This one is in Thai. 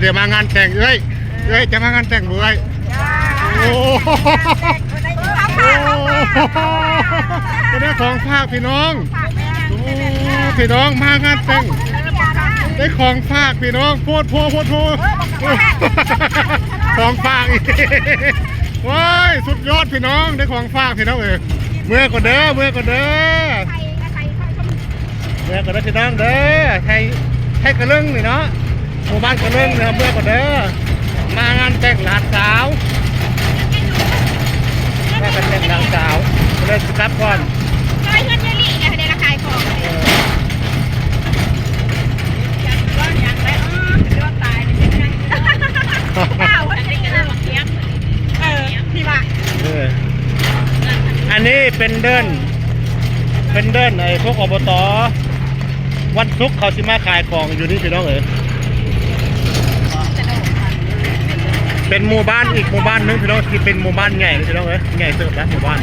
เดี๋ยวมางานแต่งเอ้ยเอ้ยจะมางานแต่งบ่เอ้ยโอ้โหจะได้ของฝากพี่น้องโอ้พี่น้องมางานแต่งได้ของฝากพี่น้องโพดโพโพดโพของฝากอีกว้ายสุดยอดพี่น้องได้ของฝากพี่น้องเอ้ยเมื่อก่อนเด้อเมื่อก่อนเด้อเมื่อก่อนเด้อพี่น้องเด้อไทยไทยกระเรื่องนี่เนาะ หมู่บ้านกระเรื่องเนี่ยเมื่อก่อนเด้อมางานแต่งหลานสาวมางานแต่งหลานสาวก็เลยสิกลับก่อนเออเอออันนี้เป็นเดินเป็นเดินไอ้พวกอบตวันศุกร์เขาสิมาขายของอยู่นี่พี่น้องเอ๋ย เป็นหมู่บ้านอีกหมู่บ้านหนึงพี่น้องที่เป็นหมู่บ้านใหญ่พี่น้องเอ้ยใหญ่เติบนะหมู่บ้าน